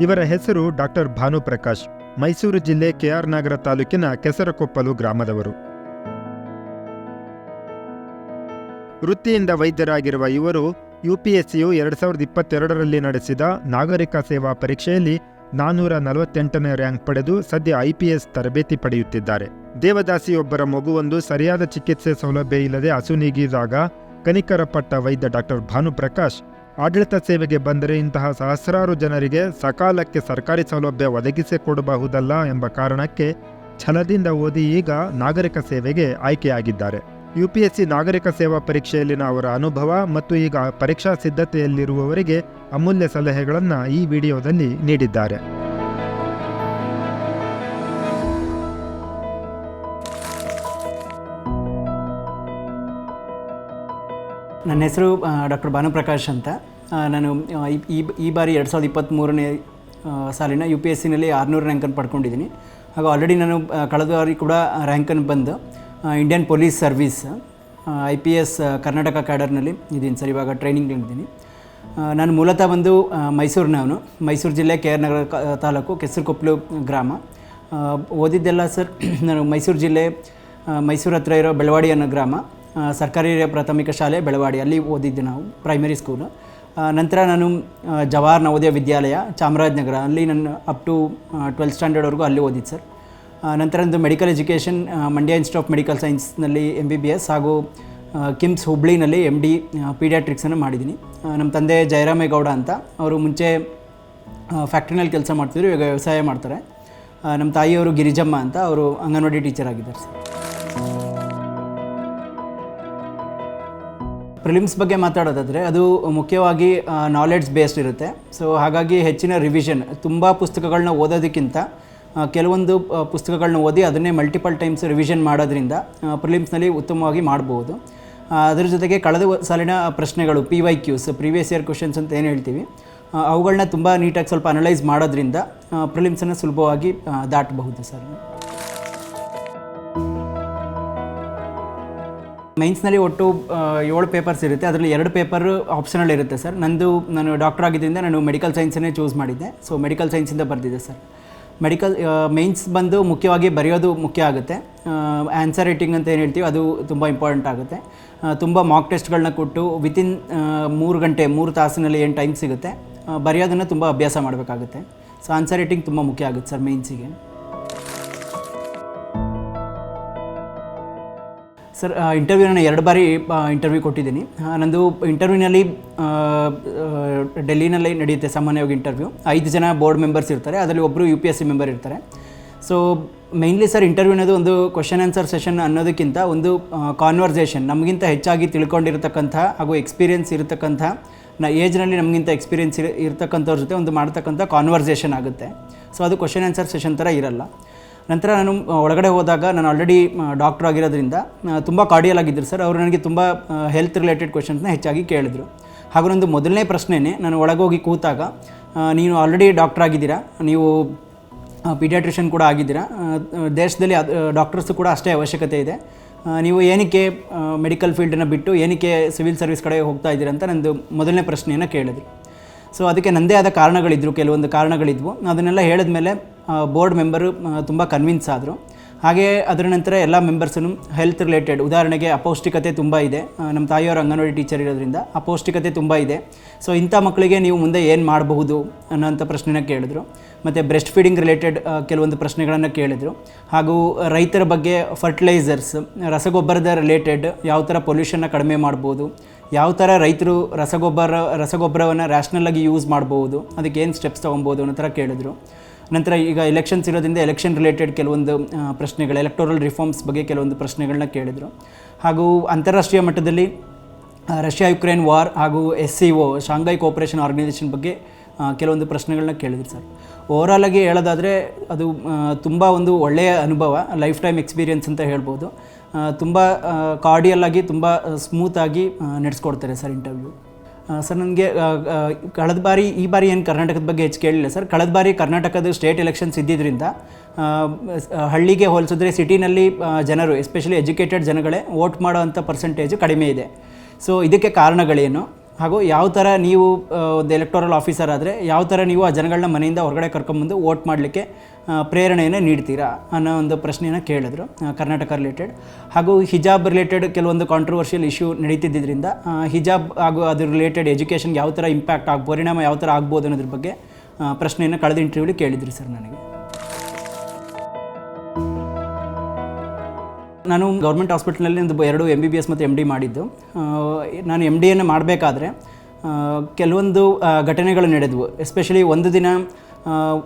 ಇವರ ಹೆಸರು ಡಾಕ್ಟರ್ ಭಾನುಪ್ರಕಾಶ್ ಮೈಸೂರು ಜಿಲ್ಲೆ ಕೆಆರ್ ನಗರ ತಾಲೂಕಿನ ಕೆಸರಕೊಪ್ಪಲು ಗ್ರಾಮದವರು. ವೃತ್ತಿಯಿಂದ ವೈದ್ಯರಾಗಿರುವ ಇವರು ಯುಪಿಎಸ್ಸಿಯು ಎರಡ್ ಸಾವಿರದ ಇಪ್ಪತ್ತೆರಡರಲ್ಲಿ ನಡೆಸಿದ ನಾಗರಿಕ ಸೇವಾ ಪರೀಕ್ಷೆಯಲ್ಲಿ ನಾನ್ನೂರ ನಲವತ್ತೆಂಟನೇ ರ್ಯಾಂಕ್ ಪಡೆದು ಸದ್ಯ ಐಪಿಎಸ್ ತರಬೇತಿ ಪಡೆಯುತ್ತಿದ್ದಾರೆ. ದೇವದಾಸಿಯೊಬ್ಬರ ಮಗುವೊಂದು ಸರಿಯಾದ ಚಿಕಿತ್ಸೆ ಸೌಲಭ್ಯ ಇಲ್ಲದೆ ಅಸುನೀಗಿದಾಗ ಕನಿಕರಪಟ್ಟ ವೈದ್ಯ ಡಾಕ್ಟರ್ ಭಾನುಪ್ರಕಾಶ್ ಆಡಳಿತ ಸೇವೆಗೆ ಬಂದರೆ ಇಂತಹ ಸಹಸ್ರಾರು ಜನರಿಗೆ ಸಕಾಲಕ್ಕೆ ಸರ್ಕಾರಿ ಸೌಲಭ್ಯ ಒದಗಿಸಿಕೊಡಬಹುದಲ್ಲ ಎಂಬ ಕಾರಣಕ್ಕೆ ಛಲದಿಂದ ಓದಿ ಈಗ ನಾಗರಿಕ ಸೇವೆಗೆ ಆಯ್ಕೆಯಾಗಿದ್ದಾರೆ. ಯುಪಿಎಸ್ಸಿ ನಾಗರಿಕ ಸೇವಾ ಪರೀಕ್ಷೆಯಲ್ಲಿನ ಅವರ ಅನುಭವ ಮತ್ತು ಈಗ ಪರೀಕ್ಷಾ ಸಿದ್ಧತೆಯಲ್ಲಿರುವವರಿಗೆ ಅಮೂಲ್ಯ ಸಲಹೆಗಳನ್ನು ಈ ವಿಡಿಯೋದಲ್ಲಿ ನೀಡಿದ್ದಾರೆ. ನನ್ನ ಹೆಸರು ಡಾಕ್ಟರ್ ಭಾನುಪ್ರಕಾಶ್ ಅಂತ. ನಾನು ಈ- ಈ ಬಾರಿ ಎರಡು ಸಾವಿರದ ಇಪ್ಪತ್ತ್ಮೂರನೇ ಸಾಲಿನ ಯು ಪಿ ಎಸ್ ಸಿನಲ್ಲಿ ಆರುನೂರು ರ್ಯಾಂಕನ್ನು ಪಡ್ಕೊಂಡಿದ್ದೀನಿ. ಹಾಗೂ ಆಲ್ರೆಡಿ ನಾನು ಕಳೆದ ಬಾರಿ ಕೂಡ ರ್ಯಾಂಕನ್ನು ಬಂದು Indian police service I P S Karnataka ಕ್ಯಾಡರ್ನಲ್ಲಿ ಇದ್ದೀನಿ ಸರ್ ಇವಾಗ ಟ್ರೈನಿಂಗ್ಲಿದ್ದೀನಿ ಆ, ನಾನು ಮೂಲತಃ ಬಂದು ಮೈಸೂರಿನವನು ಮೈಸೂರು ಜಿಲ್ಲೆ ಕೆ ಆರ್ ನಗರ ತಾಲೂಕು ಕೆಸರುಕೊಪ್ಪಲು ಗ್ರಾಮ. ಓದಿದ್ದೆಲ್ಲ ಸರ್ ನಾನು ಮೈಸೂರು ಜಿಲ್ಲೆ ಮೈಸೂರು ಹತ್ರ ಇರೋ ಬೆಳವಾಡಿ ಅನ್ನೋ ಗ್ರಾಮ. ಸರ್ಕಾರಿ ಪ್ರಾಥಮಿಕ ಶಾಲೆ ಬೆಳವಾಡಿ ಅಲ್ಲಿ ಓದಿದ್ದು ನಾವು ಪ್ರೈಮರಿ ಸ್ಕೂಲು ನಂತರ ನಾನು ಜವಾಹರ್ ನವೋದಯ ವಿದ್ಯಾಲಯ, ಚಾಮರಾಜನಗರ, ಅಲ್ಲಿ ನನ್ನ ಅಪ್ ಟು ಟ್ವೆಲ್ತ್ ಸ್ಟ್ಯಾಂಡರ್ಡ್ವರೆಗೂ ಅಲ್ಲಿ ಓದಿದ್ದು ಸರ್. ನಂತರ ನಂದು medical education Mandya institute of medical ಸೈನ್ಸ್ನಲ್ಲಿ M B B S ಹಾಗೂ ಕಿಮ್ಸ್ ಹುಬ್ಳಿನಲ್ಲಿ ಎಂ ಡಿ ಪೀಡಿಯಾಟ್ರಿಕ್ಸನ್ನು ಮಾಡಿದ್ದೀನಿ. ನಮ್ಮ ತಂದೆ ಜಯರಾಮೇಗೌಡ ಅಂತ, ಅವರು ಮುಂಚೆ ಫ್ಯಾಕ್ಟ್ರಿನಲ್ಲಿ ಕೆಲಸ ಮಾಡ್ತಿದ್ರು, ಇವಾಗ ವ್ಯವಸಾಯ ಮಾಡ್ತಾರೆ. ನಮ್ಮ ತಾಯಿಯವರು ಗಿರಿಜಮ್ಮ ಅಂತ, ಅವರು ಅಂಗನವಾಡಿ ಟೀಚರ್ ಆಗಿದ್ದಾರೆ ಸರ್. ಪ್ರಿಲಿಮ್ಸ್ ಬಗ್ಗೆ ಮಾತಾಡೋದಾದರೆ ಅದು ಮುಖ್ಯವಾಗಿ ನಾಲೆಡ್ಜ್ ಬೇಸ್ಡ್ ಇರುತ್ತೆ. ಸೊ ಹಾಗಾಗಿ ಹೆಚ್ಚಿನ ರಿವಿಷನ್ ತುಂಬ ಪುಸ್ತಕಗಳನ್ನ ಓದೋದಕ್ಕಿಂತ ಕೆಲವೊಂದು ಪುಸ್ತಕಗಳನ್ನ ಓದಿ ಅದನ್ನೇ ಮಲ್ಟಿಪಲ್ ಟೈಮ್ಸ್ ರಿವಿಷನ್ ಮಾಡೋದ್ರಿಂದ ಪ್ರಿಲಿಮ್ಸ್ನಲ್ಲಿ ಉತ್ತಮವಾಗಿ ಮಾಡ್ಬೋದು. ಅದರ ಜೊತೆಗೆ ಕಳೆದ ಸಾಲಿನ ಪ್ರಶ್ನೆಗಳು P Y Qs previous year questions ಅಂತ ಏನು ಹೇಳ್ತೀವಿ ಅವುಗಳನ್ನ ತುಂಬ ನೀಟಾಗಿ ಸ್ವಲ್ಪ ಅನಲೈಸ್ ಮಾಡೋದ್ರಿಂದ ಪ್ರಿಲಿಮ್ಸನ್ನು ಸುಲಭವಾಗಿ ದಾಟಬಹುದು ಸರ್. ಮೈನ್ಸ್ನಲ್ಲಿ ಒಟ್ಟು ಏಳು ಪೇಪರ್ಸ್ ಇರುತ್ತೆ. ಅದರಲ್ಲಿ ಎರಡು ಪೇಪರ್ ಆಪ್ಷನಲ್ ಇರುತ್ತೆ ಸರ್ ನಂದು, ನಾನು ಡಾಕ್ಟರ್ ಆಗಿದ್ದರಿಂದ ನಾನು ಮೆಡಿಕಲ್ ಸೈನ್ಸನ್ನೇ ಚೂಸ್ ಮಾಡಿದ್ದೆ. ಸೊ ಮೆಡಿಕಲ್ ಸೈನ್ಸಿಂದ ಬರೆದಿದ್ದೆ ಸರ್ ಮೆಡಿಕಲ್ ಮೈನ್ಸ್ ಬಂದು ಮುಖ್ಯವಾಗಿ ಬರೆಯೋದು ಮುಖ್ಯ ಆಗುತ್ತೆ. ಆನ್ಸರ್ ರೈಟಿಂಗ್ ಅಂತ ಏನು ಹೇಳ್ತೀವಿ, ಅದು ತುಂಬ ಇಂಪಾರ್ಟೆಂಟ್ ಆಗುತ್ತೆ. ತುಂಬ ಮಾಕ್ ಟೆಸ್ಟ್ಗಳನ್ನ ಕೊಟ್ಟು ವಿತಿನ್ ಮೂರು ಗಂಟೆ, ಮೂರು ತಾಸಿನಲ್ಲಿ ಏನು ಟೈಮ್ ಸಿಗುತ್ತೆ ಬರೆಯೋದನ್ನು ತುಂಬ ಅಭ್ಯಾಸ ಮಾಡಬೇಕಾಗುತ್ತೆ. ಸೊ ಆನ್ಸರ್ ರೈಟಿಂಗ್ ತುಂಬ ಮುಖ್ಯ ಆಗುತ್ತೆ ಸರ್ ಮೈನ್ಸಿಗೆ ಸರ್ ಇಂಟರ್ವ್ಯೂ ನಾನು ಎರಡು ಬಾರಿ ಇಂಟರ್ವ್ಯೂ ಕೊಟ್ಟಿದ್ದೀನಿ. ನಂದು ಇಂಟರ್ವ್ಯೂನಲ್ಲಿ ಡೆಲ್ಲಿನಲ್ಲಿ ನಡೆಯುತ್ತೆ ಸಾಮಾನ್ಯವಾಗಿ ಇಂಟರ್ವ್ಯೂ ಐದು ಜನ ಬೋರ್ಡ್ ಮೆಂಬರ್ಸ್ ಇರ್ತಾರೆ, ಅದರಲ್ಲಿ ಒಬ್ಬರು U P S C member ಇರ್ತಾರೆ. ಸೊ ಮೈನ್ಲಿ ಸರ್ ಇಂಟರ್ವ್ಯೂ ಅನ್ನೋದು ಒಂದು ಕ್ವಶನ್ ಆನ್ಸರ್ ಸೆಷನ್ ಅನ್ನೋದಕ್ಕಿಂತ ಒಂದು ಕಾನ್ವರ್ಸೇಷನ್ ನಮಗಿಂತ ಹೆಚ್ಚಾಗಿ ತಿಳ್ಕೊಂಡಿರ್ತಕ್ಕಂಥ ಹಾಗೂ ಎಕ್ಸ್ಪೀರಿಯನ್ಸ್ ಇರತಕ್ಕಂಥ, ನ ಏಜ್ನಲ್ಲಿ ನಮಗಿಂತ ಎಕ್ಸ್ಪೀರಿಯನ್ಸ್ ಇರ, ಇರ್ತಕ್ಕಂಥವ್ರ ಜೊತೆ ಒಂದು ಮಾಡ್ತಕ್ಕಂಥ ಕಾನ್ವರ್ಸೇಷನ್ ಆಗುತ್ತೆ. ಸೊ ಅದು ಕ್ವಶನ್ ಆನ್ಸರ್ ಸೆಷನ್ ಥರ ಇರಲ್ಲ. ನಂತರ ನಾನು ಒಳಗಡೆ ಹೋದಾಗ ನಾನು ಆಲ್ರೆಡಿ ಡಾಕ್ಟರ್ ಆಗಿರೋದ್ರಿಂದ ತುಂಬ ಕಾರ್ಡಿಯಲ್ ಆಗಿದ್ದರು ಸರ್ ಅವರು ನನಗೆ ತುಂಬ ಹೆಲ್ತ್ ರಿಲೇಟೆಡ್ ಕ್ವೆಶನ್ಸ್ನ ಹೆಚ್ಚಾಗಿ ಕೇಳಿದರು. ಹಾಗೂ ನಂದು ಮೊದಲನೇ ಪ್ರಶ್ನೆನೇ, ನಾನು ಒಳಗೋಗಿ ಕೂತಾಗ ನೀನು ಆಲ್ರೆಡಿ ಡಾಕ್ಟರ್ ಆಗಿದ್ದೀರಾ? ನೀವು ಪೀಡಿಯಾಟ್ರಿಷನ್ ಕೂಡ ಆಗಿದ್ದೀರಾ? ದೇಶದಲ್ಲಿ ಡಾಕ್ಟರ್ಸ್ ಕೂಡ ಅಷ್ಟೇ ಅವಶ್ಯಕತೆ ಇದೆ. ನೀವು ಏನಕ್ಕೆ ಮೆಡಿಕಲ್ ಫೀಲ್ಡನ್ನು ಬಿಟ್ಟು ಏನಕ್ಕೆ ಸಿವಿಲ್ ಸರ್ವಿಸ್ ಕಡೆ ಹೋಗ್ತಾ ಇದ್ದೀರಾ ಅಂತ ನಂದು ಮೊದಲನೇ ಪ್ರಶ್ನೆಯನ್ನು ಕೇಳಿದ್ರು. ಸೊ ಅದಕ್ಕೆ ನನ್ನದೇ ಆದ ಕಾರಣಗಳಿದ್ರು, ಕೆಲವೊಂದು ಕಾರಣಗಳಿದ್ವು. ಅದನ್ನೆಲ್ಲ ಹೇಳಿದ ಮೇಲೆ ಬೋರ್ಡ್ ಮೆಂಬರು ತುಂಬ ಕನ್ವಿನ್ಸ್ ಆದರು. ಹಾಗೆ ಅದರ ನಂತರ ಎಲ್ಲ ಮೆಂಬರ್ಸನ್ನು ಹೆಲ್ತ್ ರಿಲೇಟೆಡ್ ಉದಾಹರಣೆಗೆ ಅಪೌಷ್ಟಿಕತೆ ತುಂಬ ಇದೆ. ನಮ್ಮ ತಾಯಿಯವರು ಅಂಗನವಾಡಿ ಟೀಚರ್ ಇರೋದ್ರಿಂದ ಅಪೌಷ್ಟಿಕತೆ ತುಂಬ ಇದೆ. ಸೊ ಇಂಥ ಮಕ್ಕಳಿಗೆ ನೀವು ಮುಂದೆ ಏನು ಮಾಡಬಹುದು ಅನ್ನೋಂಥ ಪ್ರಶ್ನೆನ ಕೇಳಿದ್ರು. ಮತ್ತು ಬ್ರೆಸ್ಟ್ ಫೀಡಿಂಗ್ ರಿಲೇಟೆಡ್ ಕೆಲವೊಂದು ಪ್ರಶ್ನೆಗಳನ್ನು ಕೇಳಿದರು. ಹಾಗೂ ರೈತರ ಬಗ್ಗೆ ಫರ್ಟಿಲೈಸರ್ಸ್ ರಸಗೊಬ್ಬರದ ರಿಲೇಟೆಡ್ ಯಾವ ಥರ ಪೊಲ್ಯೂಷನ್ನ ಕಡಿಮೆ ಮಾಡ್ಬೋದು. ಯಾವ ಥರ ರೈತರು ರಸಗೊಬ್ಬರ, ರಸಗೊಬ್ಬರವನ್ನು ರ್ಯಾಷನಲ್ಲಾಗಿ ಯೂಸ್ ಮಾಡ್ಬೋದು, ಅದಕ್ಕೆ ಏನು ಸ್ಟೆಪ್ಸ್ ತೊಗೊಬೋದು ಅನ್ನೋ ಥರ ಕೇಳಿದ್ರು. ನಂತರ ಈಗ ಎಲೆಕ್ಷನ್ಸ್ ಇರೋದ್ರಿಂದ ಎಲೆಕ್ಷನ್ ರಿಲೇಟೆಡ್ ಕೆಲವೊಂದು ಪ್ರಶ್ನೆಗಳು ಎಲೆಕ್ಟೋರಲ್ ರಿಫಾರ್ಮ್ಸ್ ಬಗ್ಗೆ ಕೆಲವೊಂದು ಪ್ರಶ್ನೆಗಳನ್ನ ಕೇಳಿದರು. ಹಾಗೂ ಅಂತಾರಾಷ್ಟ್ರೀಯ ಮಟ್ಟದಲ್ಲಿ ರಷ್ಯಾ ಯುಕ್ರೇನ್ ವಾರ್ ಹಾಗೂ S C O Shanghai cooperation organisation ಬಗ್ಗೆ ಕೆಲವೊಂದು ಪ್ರಶ್ನೆಗಳನ್ನ ಕೇಳಿದ್ರು ಸರ್. ಓವರಾಲ್ ಆಗಿ ಹೇಳೋದಾದರೆ ಅದು ತುಂಬ ಒಂದು ಒಳ್ಳೆಯ ಅನುಭವ ಲೈಫ್ ಟೈಮ್ ಎಕ್ಸ್ಪೀರಿಯನ್ಸ್ ಅಂತ ಹೇಳ್ಬೋದು. ತುಂಬ ಕಾರ್ಡಿಯಲ್ ಆಗಿ ತುಂಬ ಸ್ಮೂತಾಗಿ ನಡೆಸ್ಕೊಡ್ತಾರೆ ಸರ್ ಇಂಟರ್ವ್ಯೂ ಸರ್ ನನಗೆ ಕಳೆದ ಬಾರಿ, ಈ ಬಾರಿ ಏನು ಕರ್ನಾಟಕದ ಬಗ್ಗೆ ಹೆಚ್ಚು ಕೇಳಿಲ್ಲ ಸರ್. ಕಳೆದ ಬಾರಿ ಕರ್ನಾಟಕದ ಸ್ಟೇಟ್ ಎಲೆಕ್ಷನ್ಸ್ ಇದ್ದಿದ್ದರಿಂದ ಹಳ್ಳಿಗೆ ಹೋಲಿಸಿದ್ರೆ ಸಿಟಿನಲ್ಲಿ ಜನರು ಎಸ್ಪೆಷಲಿ ಎಜುಕೇಟೆಡ್ ಜನಗಳೇ ವೋಟ್ ಮಾಡೋವಂಥ ಪರ್ಸೆಂಟೇಜು ಕಡಿಮೆ ಇದೆ. ಸೊ ಇದಕ್ಕೆ ಕಾರಣಗಳೇನು? ಹಾಗೂ ಯಾವ ಥರ ನೀವು ಒಂದು ಎಲೆಕ್ಟೋರಲ್ ಆಫೀಸರ್ ಆದರೆ, ಯಾವ ಥರ ನೀವು ಆ ಜನಗಳನ್ನ ಮನೆಯಿಂದ ಹೊರಗಡೆ ಕರ್ಕೊಂಬಂದು ವೋಟ್ ಮಾಡಲಿಕ್ಕೆ ಪ್ರೇರಣೆಯನ್ನು ನೀಡ್ತೀರಾ ಅನ್ನೋ ಒಂದು ಪ್ರಶ್ನೆಯನ್ನು ಕೇಳಿದ್ರು ಕರ್ನಾಟಕ ರಿಲೇಟೆಡ್ ಹಾಗೂ ಹಿಜಾಬ್ ರಿಲೇಟೆಡ್ ಕೆಲವೊಂದು ಕಾಂಟ್ರವರ್ಷಿಯಲ್ ಇಶ್ಯೂ ನಡೀತಿದ್ದರಿಂದ ಹಿಜಾಬ್ ಹಾಗೂ ಅದ್ರ ರಿಲೇಟೆಡ್ ಎಜುಕೇಷನ್ಗೆ ಯಾವ ಥರ ಇಂಪ್ಯಾಕ್ಟ್ ಆಗ, ಪರಿಣಾಮ ಯಾವ ಥರ ಆಗ್ಬೋದು ಅನ್ನೋದ್ರ ಬಗ್ಗೆ ಪ್ರಶ್ನೆಯನ್ನು ಕಳೆದ ಇಂಟರ್ವ್ಯೂಲಿ ಕೇಳಿದ್ರಿ ಸರ್ ನನಗೆ. ನಾನು ಗೌರ್ಮೆಂಟ್ ಹಾಸ್ಪಿಟ್ಲಲ್ಲಿ ಒಂದು ಎರಡು ಎಂ ಬಿ ಬಿ ಎಸ್ ಮತ್ತು ಎಂ ಡಿ ಮಾಡಿದ್ದು. ನಾನು ಎಂ ಡಿಯನ್ನು ಮಾಡಬೇಕಾದ್ರೆ ಕೆಲವೊಂದು ಘಟನೆಗಳು ನಡೆದವು. ಎಸ್ಪೆಷಲಿ ಒಂದು ದಿನ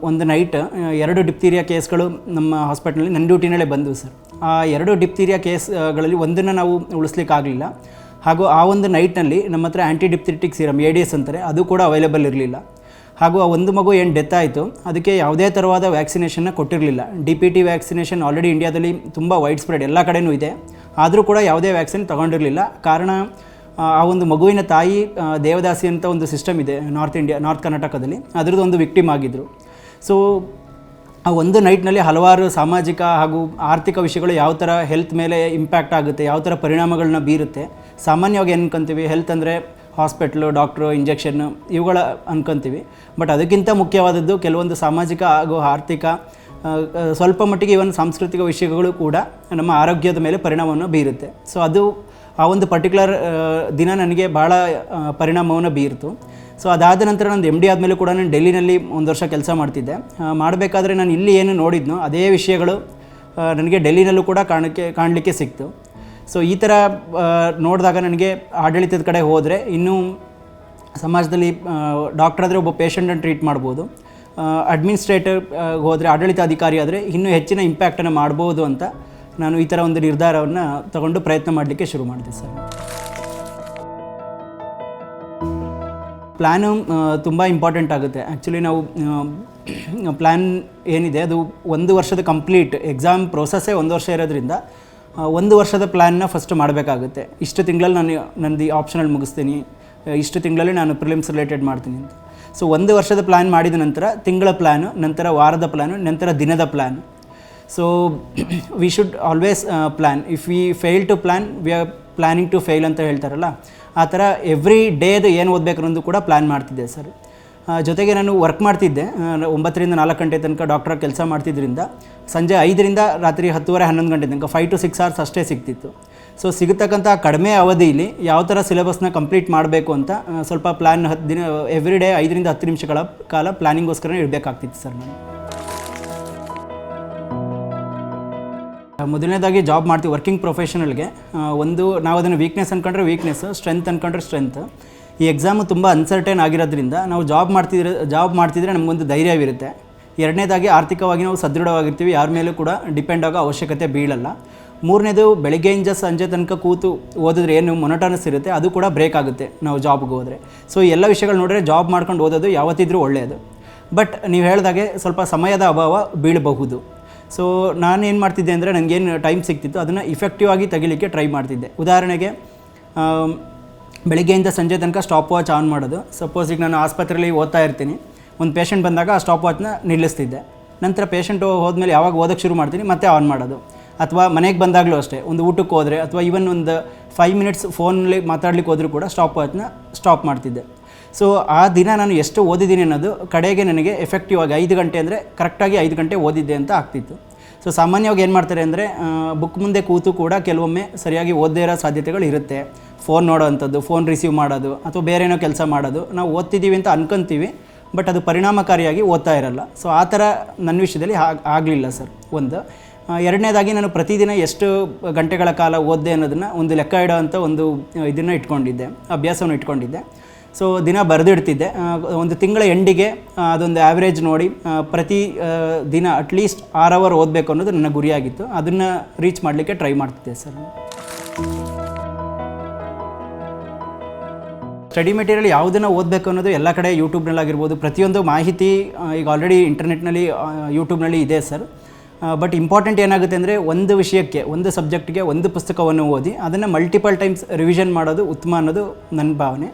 ಒಂದು ನೈಟ್ ಎರಡು ಡಿಪ್ತೀರಿಯಾ ಕೇಸ್ಗಳು ನಮ್ಮ ಹಾಸ್ಪಿಟ್ಲಲ್ಲಿ ನನ್ನ ಡ್ಯೂಟಿನಲ್ಲೇ ಬಂದವು ಸರ್ ಆ ಎರಡು ಡಿಪ್ತೀರಿಯಾ ಕೇಸ್ಗಳಲ್ಲಿ ಒಂದನ್ನು ನಾವು ಉಳಿಸ್ಲಿಕ್ಕಾಗಲಿಲ್ಲ ಹಾಗೂ ಆ ಒಂದು ನೈಟ್ನಲ್ಲಿ ನಮ್ಮ ಹತ್ರ anti diphtheritic serum A D S ಅಂತಾರೆ, ಅದು ಕೂಡ ಅವೈಲೇಬಲ್ ಇರಲಿಲ್ಲ. ಹಾಗೂ ಆ ಒಂದು ಮಗು ಏನು ಡೆತ್ ಆಯಿತು, ಅದಕ್ಕೆ ಯಾವುದೇ ಥರವಾದ ವ್ಯಾಕ್ಸಿನೇಷನ್ನ ಕೊಟ್ಟಿರಲಿಲ್ಲ. D P T vaccination already ಇಂಡಿಯಾದಲ್ಲಿ ತುಂಬ ವೈಡ್ ಸ್ಪ್ರೆಡ್ ಎಲ್ಲ ಕಡೆಯೂ ಇದೆ. ಆದರೂ ಕೂಡ ಯಾವುದೇ ವ್ಯಾಕ್ಸಿನ್ ತೊಗೊಂಡಿರಲಿಲ್ಲ. ಕಾರಣ ಆ, ಒಂದು ಮಗುವಿನ ತಾಯಿ ದೇವದಾಸಿ ಅಂತ ಒಂದು ಸಿಸ್ಟಮ್ ಇದೆ ನಾರ್ತ್ ಇಂಡಿಯಾ ನಾರ್ತ್ ಕರ್ನಾಟಕದಲ್ಲಿ ಅದರದ್ದು ಒಂದು ವಿಕ್ಟಿಮ್ ಆಗಿದ್ದರು ಸೊ ಆ ಒಂದು ನೈಟ್ನಲ್ಲಿ ಹಲವಾರು ಸಾಮಾಜಿಕ ಹಾಗೂ ಆರ್ಥಿಕ ವಿಷಯಗಳು ಯಾವ ಥರ ಹೆಲ್ತ್ ಮೇಲೆ ಇಂಪ್ಯಾಕ್ಟ್ ಆಗುತ್ತೆ ಯಾವ ಥರ ಪರಿಣಾಮಗಳನ್ನ ಬೀರುತ್ತೆ ಸಾಮಾನ್ಯವಾಗಿ ಅನ್ಕೊಂತೀವಿ? ಹೆಲ್ತ್ ಅಂದರೆ ಹಾಸ್ಪಿಟ್ಲು ಡಾಕ್ಟ್ರು ಇಂಜೆಕ್ಷನ್ನು ಇವುಗಳ ಅನ್ಕೊಂತೀವಿ. ಬಟ್ ಅದಕ್ಕಿಂತ ಮುಖ್ಯವಾದದ್ದು ಕೆಲವೊಂದು ಸಾಮಾಜಿಕ ಹಾಗೂ ಆರ್ಥಿಕ ಸ್ವಲ್ಪ ಮಟ್ಟಿಗೆ ಇವನ್ ಸಾಂಸ್ಕೃತಿಕ ವಿಷಯಗಳು ಕೂಡ ನಮ್ಮ ಆರೋಗ್ಯದ ಮೇಲೆ ಪರಿಣಾಮವನ್ನು ಬೀರುತ್ತೆ. ಸೊ ಅದು ಆ ಒಂದು ಪರ್ಟಿಕ್ಯುಲರ್ ದಿನ ನನಗೆ ಭಾಳ ಪರಿಣಾಮವನ್ನು ಬೀರಿತು. ಸೊ ಅದಾದ ನಂತರ ನಂದು ಎಂ ಡಿ ಆದಮೇಲೆ ಕೂಡ ನಾನು ಡೆಲ್ಲಿನಲ್ಲಿ ಒಂದು ವರ್ಷ ಕೆಲಸ ಮಾಡ್ತಿದ್ದೆ. ಮಾಡಬೇಕಾದ್ರೆ ನಾನು ಇಲ್ಲಿ ಏನು ನೋಡಿದ್ನೋ, ಅದೇ ವಿಷಯಗಳು ನನಗೆ ಡೆಲ್ಲಿನಲ್ಲೂ ಕೂಡ ಕಾಣಕ್ಕೆ, ಕಾಣಲಿಕ್ಕೆ ಸಿಕ್ತು. ಸೊ ಈ ಥರ ನೋಡಿದಾಗ ನನಗೆ ಆಡಳಿತದ ಕಡೆ ಹೋದರೆ ಇನ್ನೂ ಸಮಾಜದಲ್ಲಿ ಡಾಕ್ಟರ್ ಆದರೆ ಒಬ್ಬ ಪೇಷಂಟನ್ನು ಟ್ರೀಟ್ ಮಾಡ್ಬೋದು. ಅಡ್ಮಿನಿಸ್ಟ್ರೇಟರ್ ಹೋದರೆ ಆಡಳಿತಾಧಿಕಾರಿ ಆದರೆ ಇನ್ನೂ ಹೆಚ್ಚಿನ ಇಂಪ್ಯಾಕ್ಟನ್ನು ಮಾಡ್ಬೋದು ಅಂತ ನಾನು ಈ ಥರ ಒಂದು ನಿರ್ಧಾರವನ್ನು ತಗೊಂಡು ಪ್ರಯತ್ನ ಮಾಡಲಿಕ್ಕೆ ಶುರು ಮಾಡಿದೆ ಸರ್. ಪ್ಲ್ಯಾನು ತುಂಬ ಇಂಪಾರ್ಟೆಂಟ್ ಆಗುತ್ತೆ. ಆ್ಯಕ್ಚುಲಿ ನಾವು ಪ್ಲ್ಯಾನ್ ಏನಿದೆ, ಅದು ಒಂದು ವರ್ಷದ ಕಂಪ್ಲೀಟ್ ಎಕ್ಸಾಮ್ ಪ್ರೋಸೆಸ್ಸೇ ಒಂದು ವರ್ಷ ಇರೋದ್ರಿಂದ ಒಂದು ವರ್ಷದ ಪ್ಲ್ಯಾನ್ನ ಫಸ್ಟ್ ಮಾಡಬೇಕಾಗುತ್ತೆ. ಇಷ್ಟು ತಿಂಗಳಲ್ಲಿ ನಾನು, ನಂದು ಆಪ್ಷನಲ್ ಮುಗಿಸ್ತೀನಿ. ಇಷ್ಟು ತಿಂಗಳಲ್ಲಿ ನಾನು ಪ್ರಿಲಿಮ್ಸ್ ರಿಲೇಟೆಡ್ ಮಾಡ್ತೀನಿ ಅಂತ. ಸೊ ಒಂದು ವರ್ಷದ ಪ್ಲ್ಯಾನ್ ಮಾಡಿದ ನಂತರ, ತಿಂಗಳ ಪ್ಲ್ಯಾನು ನಂತರ ವಾರದ ಪ್ಲ್ಯಾನು ನಂತರ ದಿನದ plan so we should always plan if we fail to plan we are planning to fail ಅಂತ ಹೇಳ್ತಾರಲ್ಲ, ಆ ಥರ ಎವ್ರಿ ಡೇದು ಏನು ಓದಬೇಕು ಅನ್ನೋದು ಕೂಡ ಪ್ಲ್ಯಾನ್ ಮಾಡ್ತಿದ್ದೆ ಸರ್ ಜೊತೆಗೆ ನಾನು ವರ್ಕ್ ಮಾಡ್ತಿದ್ದೆ. ಒಂಬತ್ತರಿಂದ ನಾಲ್ಕು ಗಂಟೆ ತನಕ ಡಾಕ್ಟರ್ ಕೆಲಸ ಮಾಡ್ತಿದ್ದರಿಂದ ಸಂಜೆ ಐದರಿಂದ ರಾತ್ರಿ ಹತ್ತುವರೆ ಹನ್ನೊಂದು ಗಂಟೆ ತನಕ ಫೈವ್ ಟು ಸಿಕ್ಸ್ ಅವರ್ಸ್ ಅಷ್ಟೇ ಸಿಗ್ತಿತ್ತು. ಸೊ ಸಿಗತಕ್ಕಂಥ ಕಡಿಮೆ ಅವಧಿಯಲ್ಲಿ ಯಾವ ಥರ ಸಿಲೆಬಸ್ನ ಕಂಪ್ಲೀಟ್ ಮಾಡಬೇಕು ಅಂತ ಸ್ವಲ್ಪ ಪ್ಲ್ಯಾನ್ ಹತ್ತು ದಿನ ಎವ್ರಿ ಡೇ ಐದರಿಂದ ಹತ್ತು ನಿಮಿಷಗಳ ಕಾಲ ಪ್ಲ್ಯಾನಿಂಗೋಸ್ಕರ ಇಡಬೇಕಾಗ್ತಿತ್ತು ಸರ್ ನಾನು. ಮೊದಲನೇದಾಗಿ ಜಾಬ್ ಮಾಡ್ತೀವಿ ವರ್ಕಿಂಗ್ ಪ್ರೊಫೆಷನಲ್ಗೆ ಒಂದು ನಾವು ಅದನ್ನು ವೀಕ್ನೆಸ್ ಅಂದ್ಕೊಂಡ್ರೆ ವೀಕ್ನೆಸ್ ಸ್ಟ್ರೆಂತ್ ಅಂದ್ಕೊಂಡ್ರೆ ಸ್ಟ್ರೆಂತ್ ಈ ಎಕ್ಸಾಮು ತುಂಬ ಅನ್ಸರ್ಟೈನ್ ಆಗಿರೋದ್ರಿಂದ ನಾವು ಜಾಬ್ ಮಾಡ್ತಿದ್ರೆ ಜಾಬ್ ಮಾಡ್ತಿದ್ರೆ ನಮಗೊಂದು ಧೈರ್ಯವಿರುತ್ತೆ. ಎರಡನೇದಾಗಿ ಆರ್ಥಿಕವಾಗಿ ನಾವು ಸದೃಢವಾಗಿರ್ತೀವಿ, ಯಾರ ಮೇಲೂ ಕೂಡ ಡಿಪೆಂಡ್ ಆಗೋ ಅವಶ್ಯಕತೆ ಬೀಳಲ್ಲ. ಮೂರನೇದು ಬೆಳಗ್ಗೆಯಿಂದ ಸಂಜೆ ತನಕ ಕೂತು ಓದಿದ್ರೆ ಏನು ಮೊನಟನಸ್ ಇರುತ್ತೆ, ಅದು ಕೂಡ ಬ್ರೇಕ್ ಆಗುತ್ತೆ ನಾವು ಜಾಬ್ಗೆ ಹೋದರೆ. ಸೊ ಎಲ್ಲ ವಿಷಯಗಳು ನೋಡಿದ್ರೆ ಜಾಬ್ ಮಾಡ್ಕೊಂಡು ಓದೋದು ಯಾವತ್ತಿದ್ರೂ ಒಳ್ಳೆಯದು ಬಟ್ ನೀವು ಹೇಳಿದಾಗೆ ಸ್ವಲ್ಪ ಸಮಯದ ಅಭಾವ ಬೀಳಬಹುದು. ಸೊ ನಾನೇನು ಮಾಡ್ತಿದ್ದೆ ಅಂದರೆ ನನಗೇನು ಟೈಮ್ ಸಿಗ್ತಿತ್ತು. ಅದನ್ನು ಇಫೆಕ್ಟಿವ್ ಆಗಿ ತೆಗಿಲಿಕ್ಕೆ ಟ್ರೈ ಮಾಡ್ತಿದ್ದೆ. ಉದಾಹರಣೆಗೆ ಬೆಳಿಗ್ಗೆಯಿಂದ ಸಂಜೆ ತನಕ ಸ್ಟಾಪ್ ವಾಚ್ ಆನ್ ಮಾಡೋದು. ಸಪೋಸ್ ಈಗ ನಾನು ಆಸ್ಪತ್ರೆಯಲ್ಲಿ ಓದ್ತಾ ಇರ್ತೀನಿ. ಒಂದು ಪೇಷಂಟ್ ಬಂದಾಗ ಆ ಸ್ಟಾಪ್ ವಾಚ್ನ ನಿಲ್ಲಿಸ್ತಿದ್ದೆ. ನಂತರ ಪೇಷಂಟು ಹೋದ್ಮೇಲೆ ಯಾವಾಗ ಓದೋಕ್ಕೆ ಶುರು ಮಾಡ್ತೀನಿ, ಮತ್ತೆ ಆನ್ ಮಾಡೋದು. ಅಥವಾ ಮನೆಗೆ ಬಂದಾಗಲೂ ಅಷ್ಟೇ, ಒಂದು ಊಟಕ್ಕೆ ಹೋದರೆ, ಅಥವಾ ಈವನ್ ಒಂದು ಫೈವ್ ಮಿನಿಟ್ಸ್ ಫೋನಲ್ಲಿ ಮಾತಾಡ್ಲಿಕ್ಕೆ ಹೋದರೂ ಕೂಡ ಸ್ಟಾಪ್ ವಾಚ್ನ ಸ್ಟಾಪ್ ಮಾಡ್ತಿದ್ದೆ. ಸೊ ಆ ದಿನ ನಾನು ಎಷ್ಟು ಓದಿದ್ದೀನಿ ಅನ್ನೋದು ಕಡೆಗೆ ನನಗೆ ಎಫೆಕ್ಟಿವ್ ಆಗಿ ಐದು ಗಂಟೆ ಅಂದರೆ ಕರೆಕ್ಟಾಗಿ ಐದು ಗಂಟೆ ಓದಿದ್ದೆ ಅಂತ ಆಗ್ತಿತ್ತು. ಸೊ ಸಾಮಾನ್ಯವಾಗಿ ಏನು ಮಾಡ್ತಾರೆ ಅಂದರೆ ಬುಕ್ ಮುಂದೆ ಕೂತು ಕೂಡ ಕೆಲವೊಮ್ಮೆ ಸರಿಯಾಗಿ ಓದದೇ ಇರೋ ಸಾಧ್ಯತೆಗಳು ಇರುತ್ತೆ. ಫೋನ್ ನೋಡೋವಂಥದ್ದು ಫೋನ್ ರಿಸೀವ್ ಮಾಡೋದು, ಅಥವಾ ಬೇರೆ ಏನೋ ಕೆಲಸ ಮಾಡೋದು. ನಾವು ಓದ್ತಿದ್ದೀವಿ ಅಂತ ಅನ್ಕೊಂತೀವಿ ಬಟ್ ಅದು ಪರಿಣಾಮಕಾರಿಯಾಗಿ ಓದ್ತಾ ಇರಲ್ಲ. ಸೊ ಆ ಥರ ನನ್ನ ವಿಷಯದಲ್ಲಿ ಆಗಲಿಲ್ಲ ಸರ್, ಒಂದು. ಎರಡನೇದಾಗಿ ನಾನು ಪ್ರತಿದಿನ ಎಷ್ಟು ಗಂಟೆಗಳ ಕಾಲ ಓದಿದೆ ಅನ್ನೋದನ್ನು ಒಂದು ಲೆಕ್ಕ ಇಡೋ ಅಂಥ ಒಂದು ಇದನ್ನು ಇಟ್ಕೊಂಡಿದ್ದೆ, ಅಭ್ಯಾಸವನ್ನು ಇಟ್ಕೊಂಡಿದ್ದೆ. ಸೊ ದಿನ ಬರೆದಿಡ್ತಿದ್ದೆ. ಒಂದು ತಿಂಗಳ ಎಂಡಿಗೆ ಅದೊಂದು ಆ್ಯಾವ್ರೇಜ್ ನೋಡಿ ಪ್ರತಿ ದಿನ ಅಟ್ಲೀಸ್ಟ್ ಆರ್ ಅವರ್ ಓದಬೇಕು ಅನ್ನೋದು ನನ್ನ ಗುರಿಯಾಗಿತ್ತು. ಅದನ್ನು ರೀಚ್ ಮಾಡಲಿಕ್ಕೆ ಟ್ರೈ ಮಾಡ್ತಿದ್ದೆ ಸರ್ ಸ್ಟಡಿ ಮೆಟೀರಿಯಲ್ ಯಾವುದನ್ನು ಓದಬೇಕು ಅನ್ನೋದು ಎಲ್ಲ ಕಡೆ ಯೂಟ್ಯೂಬ್ನಲ್ಲಾಗಿರ್ಬೋದು ಪ್ರತಿಯೊಂದು ಮಾಹಿತಿ ಈಗ ಆಲ್ರೆಡಿ ಇಂಟರ್ನೆಟ್ನಲ್ಲಿ ಯೂಟ್ಯೂಬ್ನಲ್ಲಿ ಇದೆ ಸರ್ ಬಟ್ ಇಂಪಾರ್ಟೆಂಟ್ ಏನಾಗುತ್ತೆ ಅಂದರೆ ಒಂದು ವಿಷಯಕ್ಕೆ, ಒಂದು ಸಬ್ಜೆಕ್ಟ್ಗೆ ಒಂದು ಪುಸ್ತಕವನ್ನು ಓದಿ, ಅದನ್ನು ಮಲ್ಟಿಪಲ್ ಟೈಮ್ಸ್ ರಿವಿಷನ್ ಮಾಡೋದು ಉತ್ತಮ ಅನ್ನೋದು ನನ್ನ ಭಾವನೆ.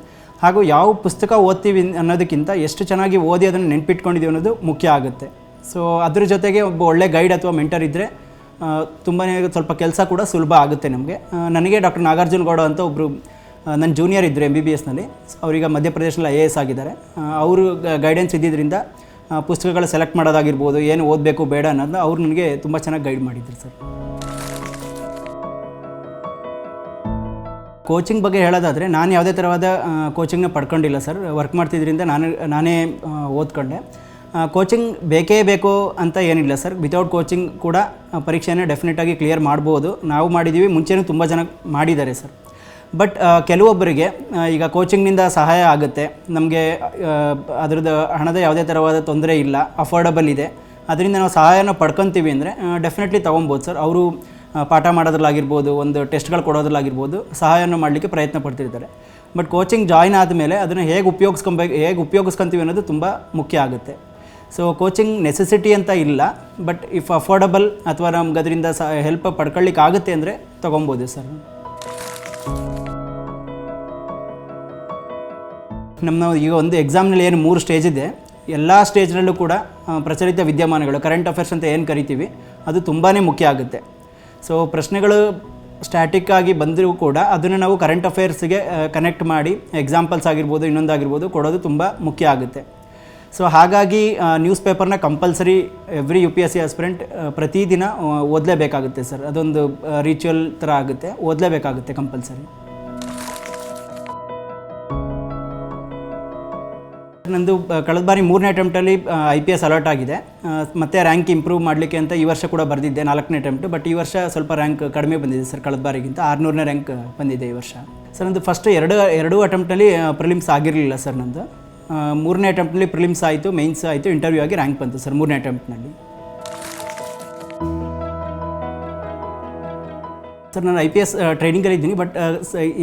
ಹಾಗೂ ಯಾವ ಪುಸ್ತಕ ಓದ್ತೀವಿ ಅನ್ನೋದಕ್ಕಿಂತ ಎಷ್ಟು ಚೆನ್ನಾಗಿ ಓದಿ ಅದನ್ನು ನೆನ್ಪಿಟ್ಕೊಂಡಿದ್ದೀವಿ ಅನ್ನೋದು ಮುಖ್ಯ ಆಗುತ್ತೆ. ಸೊ ಅದ್ರ ಜೊತೆಗೆ ಒಬ್ಬ ಒಳ್ಳೆ ಗೈಡ್ ಅಥವಾ ಮೆಂಟರ್ ಇದ್ದರೆ ತುಂಬಾ ಸ್ವಲ್ಪ ಕೆಲಸ ಕೂಡ ಸುಲಭ ಆಗುತ್ತೆ ನಮಗೆ. ನನಗೆ ಡಾಕ್ಟರ್ ನಾಗಾರ್ಜುನ ಗೌಡ ಅಂತ ಒಬ್ಬರು ನನ್ನ ಜೂನಿಯರ್ ಇದ್ದರು ಎಂ ಬಿ ಬಿ ಎಸ್ನಲ್ಲಿ ಅವರೀಗ ಮಧ್ಯಪ್ರದೇಶದಲ್ಲಿ ಐ ಎ ಎಸ್ ಆಗಿದ್ದಾರೆ. ಅವರು ಗೈಡೆನ್ಸ್ ಇದ್ದಿದ್ದರಿಂದ ಪುಸ್ತಕಗಳು ಸೆಲೆಕ್ಟ್ ಮಾಡೋದಾಗಿರ್ಬೋದು, ಏನು ಓದಬೇಕು ಬೇಡ ಅನ್ನೋದನ್ನ ಅವ್ರು ನನಗೆ ತುಂಬ ಚೆನ್ನಾಗಿ ಗೈಡ್ ಮಾಡಿದ್ರು ಸರ್. ಕೋಚಿಂಗ್ ಬಗ್ಗೆ ಹೇಳೋದಾದರೆ ನಾನು ಯಾವುದೇ ಥರವಾದ ಕೋಚಿಂಗ್ನ ಪಡ್ಕೊಂಡಿಲ್ಲ ಸರ್. ವರ್ಕ್ ಮಾಡ್ತಿದ್ರಿಂದ ನಾನು, ನಾನೇ ಓದ್ಕೊಂಡೆ. ಕೋಚಿಂಗ್ ಬೇಕೇ ಬೇಕು ಅಂತ ಏನಿಲ್ಲ ಸರ್. ವಿತೌಟ್ ಕೋಚಿಂಗ್ ಕೂಡ ಪರೀಕ್ಷೆನ ಡೆಫಿನೆಟಾಗಿ ಕ್ಲಿಯರ್ ಮಾಡ್ಬೋದು. ನಾವು ಮಾಡಿದ್ದೀವಿ ಮುಂಚೆನೂ ತುಂಬ ಜನ ಮಾಡಿದ್ದಾರೆ ಸರ್. ಬಟ್ ಕೆಲವೊಬ್ಬರಿಗೆ ಈಗ ಕೋಚಿಂಗ್ನಿಂದ ಸಹಾಯ ಆಗುತ್ತೆ. ನಮಗೆ ಅದರದ್ದು ಹಣದ ಯಾವುದೇ ಥರವಾದ ತೊಂದರೆ ಇಲ್ಲ. ಅಫೋರ್ಡಬಲ್ ಇದೆ. ಅದರಿಂದ ನಾವು ಸಹಾಯನ ಪಡ್ಕೊತೀವಿ ಅಂದರೆ ಡೆಫಿನೆಟ್ಲಿ ತೊಗೊಬೋದು ಸರ್. ಅವರು ಪಾಠ ಮಾಡೋದ್ರಲ್ಲಾಗಿರ್ಬೋದು, ಒಂದು ಟೆಸ್ಟ್ಗಳು ಕೊಡೋದ್ರಲ್ಲಾಗಿರ್ಬೋದು, ಸಹಾಯವನ್ನು ಮಾಡಲಿಕ್ಕೆ ಪ್ರಯತ್ನ ಪಡ್ತಿರ್ತಾರೆ. ಬಟ್ ಕೋಚಿಂಗ್ ಜಾಯ್ನ್ ಆದಮೇಲೆ ಅದನ್ನು ಹೇಗೆ ಉಪಯೋಗಿಸ್ಕೊಬೇಕು ಹೇಗೆ ಉಪಯೋಗಿಸ್ಕೊತೀವಿ ಅನ್ನೋದು ತುಂಬ ಮುಖ್ಯ ಆಗುತ್ತೆ. ಸೊ, ಕೋಚಿಂಗ್ ನೆಸೆಸಿಟಿ ಅಂತ ಇಲ್ಲ, ಬಟ್ ಇಫ್ ಅಫೋರ್ಡಬಲ್ ಅಥವಾ ನಮ್ಗೆ ಅದರಿಂದ ಸ ಹೆಲ್ಪ್ ಪಡ್ಕೊಳ್ಳಿಕ್ಕೆ ಆಗುತ್ತೆ ಅಂದರೆ ತೊಗೊಬೋದು ಸರ್. ನಮ್ಮ ಈಗ ಒಂದು ಎಕ್ಸಾಮ್ನಲ್ಲಿ ಏನು ಮೂರು ಸ್ಟೇಜ್ ಇದೆ. ಎಲ್ಲ ಸ್ಟೇಜ್ನಲ್ಲೂ ಕೂಡ ಪ್ರಚಲಿತ ವಿದ್ಯಮಾನಗಳು ಕರೆಂಟ್ ಅಫೇರ್ಸ್ ಅಂತ ಏನು ಕರಿತೀವಿ, ಅದು ತುಂಬಾ ಮುಖ್ಯ ಆಗುತ್ತೆ. ಸೊ ಪ್ರಶ್ನೆಗಳು ಸ್ಟ್ಯಾಟಿಕ್ ಆಗಿ ಬಂದರೂ ಕೂಡ ಅದನ್ನು ನಾವು ಕರೆಂಟ್ ಅಫೇರ್ಸ್ಗೆ ಕನೆಕ್ಟ್ ಮಾಡಿ ಎಕ್ಸಾಂಪಲ್ಸ್ ಆಗಿರ್ಬೋದು, ಇನ್ನೊಂದಾಗಿರ್ಬೋದು ಕೊಡೋದು ತುಂಬ ಮುಖ್ಯ ಆಗುತ್ತೆ. ಸೊ ಹಾಗಾಗಿ ನ್ಯೂಸ್ ಪೇಪರ್ನ compulsory every U P S C aspirant ಪ್ರತಿದಿನ ಓದಲೇಬೇಕಾಗುತ್ತೆ ಸರ್. ಅದೊಂದು ರಿಚುವಲ್ ಥರ ಆಗುತ್ತೆ. ಓದಲೇಬೇಕಾಗುತ್ತೆ ಕಂಪಲ್ಸರಿ ನಂದು ಕಳೆದ ಬಾರಿ ಮೂರನೇ ಅಟೆಂಪ್ಟಲ್ಲಿ ಐ ಪಿ ಎಸ್ ಅಲರ್ಟ್ ಆಗಿದೆ. ಮತ್ತೆ ರ್ಯಾಂಕ್ ಇಂಪ್ರೂವ್ ಮಾಡಲಿಕ್ಕೆ ಅಂತ ಈ ವರ್ಷ ಕೂಡ ಬರೆದಿದ್ದೆ, ನಾಲ್ಕನೇ ಅಟೆಂಪ್ಟ್ ಬಟ್ ಈ ವರ್ಷ ಸ್ವಲ್ಪ ರ್ಯಾಂಕ್ ಕಡಿಮೆ ಬಂದಿದೆ ಸರ್ ಕಳೆದ ಬಾರಿಗಿಂತ. ಆರುನೂರನೇ ರ್ಯಾಂಕ್ ಬಂದಿದೆ ಈ ವರ್ಷ. ಸರ್ ನಂದು ಫಸ್ಟ್ ಎರಡು, ಎರಡೂ ಅಟೆಂಪ್ಟಲ್ಲಿ ಪ್ರಿಲಿಮ್ಸ್ ಆಗಿರಲಿಲ್ಲ ಸರ್ ನಂದು. ಮೂರನೇ ಅಟೆಂಪ್ಟಲ್ಲಿ ಪ್ರಿಲಿಮ್ಸ್ ಆಯಿತು ಮೈನ್ಸ್ ಆಯಿತು ಇಂಟರ್ವ್ಯೂ ಆಗಿ ರ್ಯಾಂಕ್ ಬಂತು ಸರ್ ಮೂರನೇ ಅಟೆಂಪ್ಟ್ನಲ್ಲಿ ಸರ್ ನಾನು ಐ ಪಿ ಎಸ್ ಟ್ರೈನಿಂಗಲ್ಲಿ ಇದ್ದೀನಿ ಬಟ್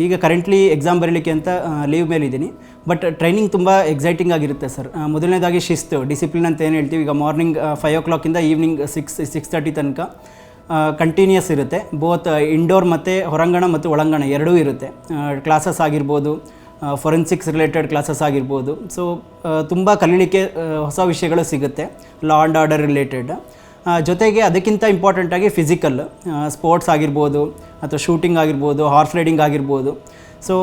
ಈಗ ಕರೆಂಟ್ಲಿ ಎಕ್ಸಾಮ್ ಬರೀಲಿಕ್ಕೆ ಅಂತ ಲೀವ್ ಮೇಲೆ ಇದ್ದೀನಿ ಬಟ್ ಟ್ರೈನಿಂಗ್ ತುಂಬ ಎಕ್ಸೈಟಿಂಗ್ ಆಗಿರುತ್ತೆ ಸರ್. ಮೊದಲನೇದಾಗಿ ಶಿಸ್ತು ಡಿಸಿಪ್ಲಿನ್ ಅಂತ ಏನು ಹೇಳ್ತೀವಿ, ಈಗ ಮಾರ್ನಿಂಗ್ ಫೈವ್ ಓ ಕ್ಲಾಕಿಂದ ಈವ್ನಿಂಗ್ ಸಿಕ್ಸ್ ಸಿಕ್ಸ್ ತರ್ಟಿ ತನಕ ಕಂಟಿನ್ಯೂಸ್ ಇರುತ್ತೆ. ಬೋತ್ ಇಂಡೋರ್ ಮತ್ತು ಹೊರಾಂಗಣ ಮತ್ತು ಒಳಾಂಗಣ ಎರಡೂ ಇರುತ್ತೆ. ಕ್ಲಾಸಸ್ ಆಗಿರ್ಬೋದು ಫೊರೆನ್ಸಿಕ್ಸ್ ರಿಲೇಟೆಡ್ ಕ್ಲಾಸಸ್ ಆಗಿರ್ಬೋದು. ಸೊ ತುಂಬ ಕಲೀಲಿಕ್ಕೆ ಹೊಸ ವಿಷಯಗಳು ಸಿಗುತ್ತೆ ಲಾ ಆ್ಯಂಡ್ ಆರ್ಡರ್ ರಿಲೇಟೆಡ್ ಜೊತೆಗೆ ಅದಕ್ಕಿಂತ ಇಂಪಾರ್ಟೆಂಟಾಗಿ ಫಿಸಿಕಲ್ ಸ್ಪೋರ್ಟ್ಸ್ ಆಗಿರ್ಬೋದು, ಅಥವಾ ಶೂಟಿಂಗ್ ಆಗಿರ್ಬೋದು ಹಾರ್ಸ್ ರೈಡಿಂಗ್ ಆಗಿರ್ಬೋದು. ಸೊ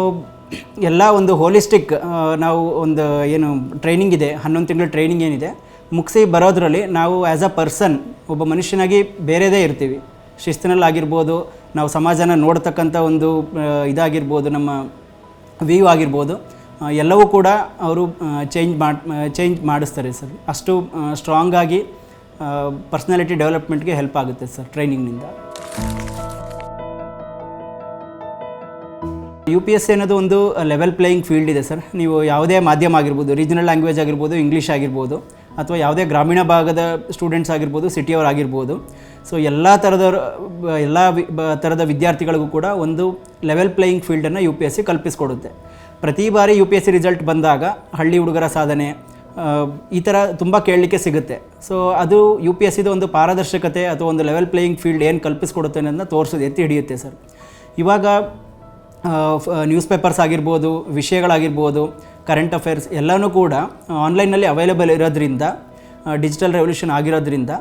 ಎಲ್ಲ ಒಂದು ಹೋಲಿಸ್ಟಿಕ್ ನಾವು ಒಂದು ಏನು ಟ್ರೈನಿಂಗ್ ಇದೆ, ಹನ್ನೊಂದು ತಿಂಗಳ ಟ್ರೈನಿಂಗ್ ಏನಿದೆ, ಮುಗಿಸಿ ಬರೋದ್ರಲ್ಲಿ ನಾವು ಆ್ಯಸ್ ಅ ಪರ್ಸನ್ ಒಬ್ಬ ಮನುಷ್ಯನಾಗಿ ಬೇರೆದೇ ಇರ್ತೀವಿ. ಶಿಸ್ತಿನಲ್ಲಾಗಿರ್ಬೋದು, ನಾವು ಸಮಾಜನ ನೋಡ್ತಕ್ಕಂಥ ಒಂದು ಇದಾಗಿರ್ಬೋದು, ನಮ್ಮ ವ್ಯೂ ಆಗಿರ್ಬೋದು ಎಲ್ಲವೂ ಕೂಡ ಅವರು ಚೇಂಜ್ ಮಾಡಿ ಚೇಂಜ್ ಮಾಡಿಸ್ತಾರೆ ಸರ್. ಅಷ್ಟು ಸ್ಟ್ರಾಂಗ್ ಆಗಿ ಪರ್ಸ್ನಾಲಿಟಿ ಡೆವಲಪ್ಮೆಂಟ್ಗೆ ಹೆಲ್ಪ್ ಆಗುತ್ತೆ ಸರ್ ಟ್ರೈನಿಂಗ್ನಿಂದ ಯು ಪಿ ಎಸ್ ಸಿ ಅನ್ನೋದು ಒಂದು ಲೆವೆಲ್ ಪ್ಲೇಯಿಂಗ್ ಫೀಲ್ಡ್ ಇದೆ ಸರ್ ನೀವು ಯಾವುದೇ ಮಾಧ್ಯಮ ಆಗಿರ್ಬೋದು ರೀಜನಲ್ ಲ್ಯಾಂಗ್ವೇಜ್ ಆಗಿರ್ಬೋದು ಇಂಗ್ಲೀಷ್ ಆಗಿರ್ಬೋದು, ಅಥವಾ ಯಾವುದೇ ಗ್ರಾಮೀಣ ಭಾಗದ ಸ್ಟೂಡೆಂಟ್ಸ್ ಆಗಿರ್ಬೋದು ಸಿಟಿಯವ್ರು ಆಗಿರ್ಬೋದು. ಸೊ ಎಲ್ಲ ಥರದ ಎಲ್ಲ ಥರದ ವಿದ್ಯಾರ್ಥಿಗಳಿಗೂ ಕೂಡ ಒಂದು ಲೆವೆಲ್ ಪ್ಲೇಯಿಂಗ್ ಫೀಲ್ಡನ್ನು ಯು ಪಿ ಎಸ್ ಸಿ ಕಲ್ಪಿಸ್ಕೊಡುತ್ತೆ. ಪ್ರತಿ ಬಾರಿ U P S C result ಬಂದಾಗ ಹಳ್ಳಿ ಹುಡುಗರ ಸಾಧನೆ ಈ ಥರ ತುಂಬ ಕೇಳಲಿಕ್ಕೆ ಸಿಗುತ್ತೆ. ಸೊ ಅದು ಯು ಪಿ ಎಸ್ ಸಿದು ಒಂದು ಪಾರದರ್ಶಕತೆ ಅಥವಾ ಒಂದು ಲೆವೆಲ್ ಪ್ಲೇಯಿಂಗ್ ಫೀಲ್ಡ್ ಏನು ಕಲ್ಪಿಸ್ಕೊಡುತ್ತೆ ಅನ್ನೋದನ್ನ ತೋರಿಸೋದು ಎತ್ತಿ ಹಿಡಿಯುತ್ತೆ ಸರ್ ಇವಾಗ ನ್ಯೂಸ್ ಪೇಪರ್ಸ್ ಆಗಿರ್ಬೋದು, ವಿಷಯಗಳಾಗಿರ್ಬೋದು ಕರೆಂಟ್ ಅಫೇರ್ಸ್ ಎಲ್ಲನೂ ಕೂಡ ಆನ್ಲೈನಲ್ಲಿ ಅವೈಲೇಬಲ್ ಇರೋದ್ರಿಂದ ಡಿಜಿಟಲ್ ರೆವಲ್ಯೂಷನ್ ಆಗಿರೋದ್ರಿಂದ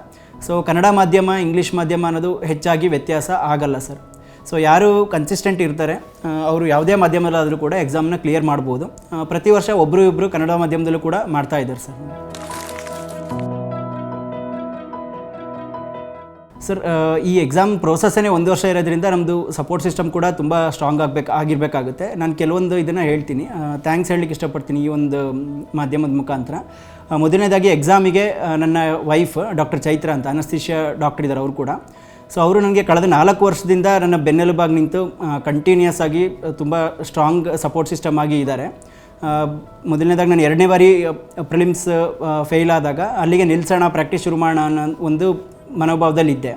ಸೊ ಕನ್ನಡ ಮಾಧ್ಯಮ ಇಂಗ್ಲೀಷ್ ಮಾಧ್ಯಮ ಅನ್ನೋದು ಹೆಚ್ಚಾಗಿ ವ್ಯತ್ಯಾಸ ಆಗಲ್ಲ ಸರ್ ಸೊ ಯಾರು ಕನ್ಸಿಸ್ಟೆಂಟ್ ಇರ್ತಾರೆ ಅವರು ಯಾವುದೇ ಮಾಧ್ಯಮದಲ್ಲಾದರೂ ಕೂಡ ಎಕ್ಸಾಮ್ನ ಕ್ಲಿಯರ್ ಮಾಡ್ಬೋದು. ಪ್ರತಿ ವರ್ಷ ಒಬ್ಬರು ಇಬ್ಬರು ಕನ್ನಡ ಮಾಧ್ಯಮದಲ್ಲೂ ಕೂಡ ಮಾಡ್ತಾ ಇದ್ದಾರೆ ಸರ್ ಸರ್ ಈ ಎಕ್ಸಾಮ್ ಪ್ರೋಸೆಸ್ಸೇ ಒಂದು ವರ್ಷ ಇರೋದ್ರಿಂದ ನಮ್ಮದು ಸಪೋರ್ಟ್ ಸಿಸ್ಟಮ್ ಕೂಡ ತುಂಬ ಸ್ಟ್ರಾಂಗ್ ಆಗಬೇಕು, ಆಗಿರಬೇಕಾಗುತ್ತೆ. ನಾನು ಕೆಲವೊಂದು ಇದನ್ನು ಹೇಳ್ತೀನಿ. ಥ್ಯಾಂಕ್ಸ್ ಹೇಳಲಿಕ್ಕೆ ಇಷ್ಟಪಡ್ತೀನಿ ಈ ಒಂದು ಮಾಧ್ಯಮದ ಮುಖಾಂತರ. ಮೊದಲನೇದಾಗಿ ಎಕ್ಸಾಮಿಗೆ ನನ್ನ ವೈಫ್ ಡಾಕ್ಟರ್ ಚೈತ್ರ ಅಂತ ಅನಸ್ತಿಷ್ಯ ಡಾಕ್ಟರ್ ಇದ್ದಾರೆ ಅವರು ಕೂಡ. ಸೊ ಅವರು ನನಗೆ ಕಳೆದ ನಾಲ್ಕು ವರ್ಷದಿಂದ ನನ್ನ ಬೆನ್ನೆಲುಬಾಗಿ ನಿಂತು ಕಂಟಿನ್ಯೂಸ್ ಆಗಿ ತುಂಬ ಸ್ಟ್ರಾಂಗ್ ಸಪೋರ್ಟ್ ಸಿಸ್ಟಮ್ ಆಗಿ ಇದ್ದಾರೆ ಮೊದಲನೇದಾಗಿ ನಾನು ಎರಡನೇ ಬಾರಿ ಪ್ರಿಲಿಮ್ಸ್ ಫೇಲ್ ಆದಾಗ ಅಲ್ಲಿಗೆ ನಿಲ್ಸೋಣ ಪ್ರಾಕ್ಟೀಸ್ ಶುರು ಮಾಡೋಣ ಅನ್ನೋ ಒಂದು ಮನೋಭಾವದಲ್ಲಿದ್ದೆ.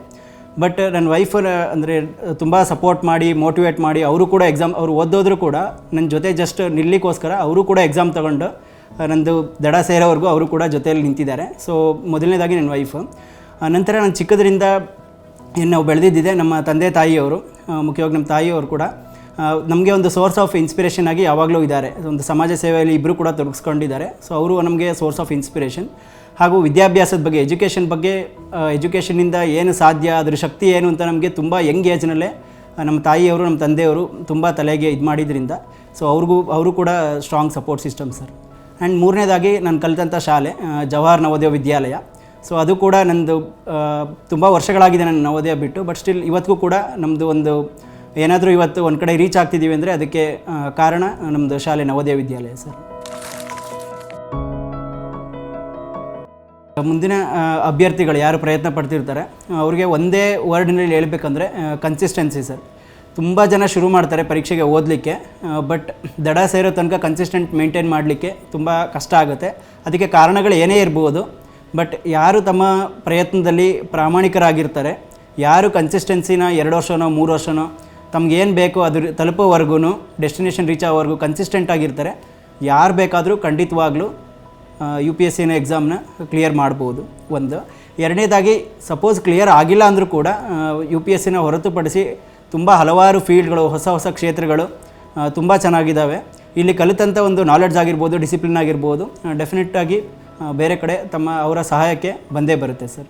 ಬಟ್ ನನ್ನ ವೈಫ್ ಅಂದರೆ, ತುಂಬ ಸಪೋರ್ಟ್ ಮಾಡಿ ಮೋಟಿವೇಟ್ ಮಾಡಿ, ಅವರು ಕೂಡ ಎಕ್ಸಾಮ್ ಅವರು ಓದೋದ್ರು ಕೂಡ ನನ್ನ ಜೊತೆ ಜಸ್ಟ್ ನಿಲ್ಲಿಕ್ಕೋಸ್ಕರ ಅವರು ಕೂಡ ಎಕ್ಸಾಮ್ ತಗೊಂಡು, ನಂದು ದಡ ಸೇರೋವರೆಗೂ ಅವರು ಕೂಡ ಜೊತೆಯಲ್ಲಿ ನಿಂತಿದ್ದಾರೆ. ಸೊ ಮೊದಲನೇದಾಗಿ ನನ್ನ ವೈಫ್ ನಂತರ ನಾನು ಚಿಕ್ಕದ್ರಿಂದ ಏನು ನಾವು ಬೆಳೆದಿದ್ದಿದೆ, ನಮ್ಮ ತಂದೆ ತಾಯಿಯವರು ಮುಖ್ಯವಾಗಿ ನಮ್ಮ ತಾಯಿಯವರು ಕೂಡ ನಮಗೆ ಒಂದು ಸೋರ್ಸ್ ಆಫ್ ಇನ್ಸ್ಪಿರೇಷನ್ ಆಗಿ ಯಾವಾಗಲೂ ಇದ್ದಾರೆ. ಒಂದು ಸಮಾಜ ಸೇವೆಯಲ್ಲಿ ಇಬ್ಬರು ಕೂಡ ತೊಡಗಿಸ್ಕೊಂಡಿದ್ದಾರೆ. ಸೊ ಅವರು ನಮಗೆ ಸೋರ್ಸ್ ಆಫ್ ಇನ್ಸ್ಪಿರೇಷನ್ ಹಾಗೂ ವಿದ್ಯಾಭ್ಯಾಸದ ಬಗ್ಗೆ ಎಜುಕೇಷನ್ ಬಗ್ಗೆ ಎಜುಕೇಷನಿಂದ ಏನು ಸಾಧ್ಯ, ಅದರ ಶಕ್ತಿ ಏನು ಅಂತ ನಮಗೆ ತುಂಬ ಯಂಗ್ ಏಜ್ನಲ್ಲೇ ನಮ್ಮ ತಾಯಿಯವರು, ನಮ್ಮ ತಂದೆಯವರು ತುಂಬ ತಲೆಗೆ ಇದು ಮಾಡಿದ್ರಿಂದ. ಸೊ ಅವ್ರಿಗೂ, ಅವರು ಕೂಡ strong support system sir and ಮೂರನೇದಾಗಿ ನಾನು ಕಲಿತಂಥ ಶಾಲೆ ಜವಾಹರ್ ನವೋದಯ ವಿದ್ಯಾಲಯ. ಸೊ ಅದು ಕೂಡ ನನ್ನದು ತುಂಬ ವರ್ಷಗಳಾಗಿದೆ ನಾನು ನವೋದಯ ಬಿಟ್ಟು ಬಟ್ ಸ್ಟಿಲ್ ಇವತ್ತಿಗೂ ಕೂಡ ನಮ್ಮದು ಒಂದು ಏನಾದರೂ ಇವತ್ತು ಒಂದು ಕಡೆ ರೀಚ್ ಆಗ್ತಿದ್ದೀವಿ ಅಂದರೆ ಅದಕ್ಕೆ ಕಾರಣ ನಮ್ಮದು ಶಾಲೆ ನವೋದಯ ವಿದ್ಯಾಲಯ ಸರ್. ಮುಂದಿನ ಅಭ್ಯರ್ಥಿಗಳು ಯಾರು ಪ್ರಯತ್ನ ಪಡ್ತಿರ್ತಾರೆ, ಅವ್ರಿಗೆ ಒಂದೇ ವರ್ಡ್ನಲ್ಲಿ ಹೇಳ್ಬೇಕಂದ್ರೆ ಕನ್ಸಿಸ್ಟೆನ್ಸಿ ಸರ್. ತುಂಬ ಜನ ಶುರು ಮಾಡ್ತಾರೆ ಪರೀಕ್ಷೆಗೆ ಓದಲಿಕ್ಕೆ ಬಟ್ ದಡ ಸೇರೋ ತನಕ ಕನ್ಸಿಸ್ಟೆಂಟ್ ಮೇಂಟೈನ್ ಮಾಡಲಿಕ್ಕೆ ತುಂಬ ಕಷ್ಟ ಆಗುತ್ತೆ. ಅದಕ್ಕೆ ಕಾರಣಗಳು ಏನೇ ಇರ್ಬೋದು ಬಟ್ ಯಾರು ತಮ್ಮ ಪ್ರಯತ್ನದಲ್ಲಿ ಪ್ರಾಮಾಣಿಕರಾಗಿರ್ತಾರೆ, ಯಾರು ಕನ್ಸಿಸ್ಟೆನ್ಸಿನ ಎರಡು ವರ್ಷನೋ, ಮೂರು ವರ್ಷನೋ ತಮ್ಗೇನು ಬೇಕೋ ಅದು ತಲುಪೋವರೆಗೂ ಡೆಸ್ಟಿನೇಷನ್ ರೀಚ್ ಆಗೋವರೆಗೂ ಕನ್ಸಿಸ್ಟೆಂಟ್ ಆಗಿರ್ತಾರೆ. ಯಾರು ಬೇಕಾದರೂ ಖಂಡಿತವಾಗ್ಲೂ ಯು ಪಿ ಎಸ್ ಸಿನ ಎಕ್ಸಾಮ್ನ ಕ್ಲಿಯರ್ ಮಾಡ್ಬೋದು. ಒಂದು. ಎರಡನೇದಾಗಿ ಸಪೋಸ್ ಕ್ಲಿಯರ್ ಆಗಿಲ್ಲ ಅಂದರೂ ಕೂಡ ಯು ಪಿ ಎಸ್ ಸಿನ ಹೊರತುಪಡಿಸಿ ತುಂಬ ಹಲವಾರು ಫೀಲ್ಡ್ಗಳು ಹೊಸ ಹೊಸ ಕ್ಷೇತ್ರಗಳು ತುಂಬ ಚೆನ್ನಾಗಿದ್ದಾವೆ ಇಲ್ಲಿ ಕಲಿತಂಥ ಒಂದು ನಾಲೆಡ್ಜ್ ಆಗಿರ್ಬೋದು ಡಿಸಿಪ್ಲಿನ್ ಆಗಿರ್ಬೋದು ಡೆಫಿನೆಟ್ಟಾಗಿ ಬೇರೆ ಕಡೆ ತಮ್ಮ ಅವರ ಸಹಾಯಕ್ಕೆ ಬಂದೇ ಬರುತ್ತೆ ಸರ್.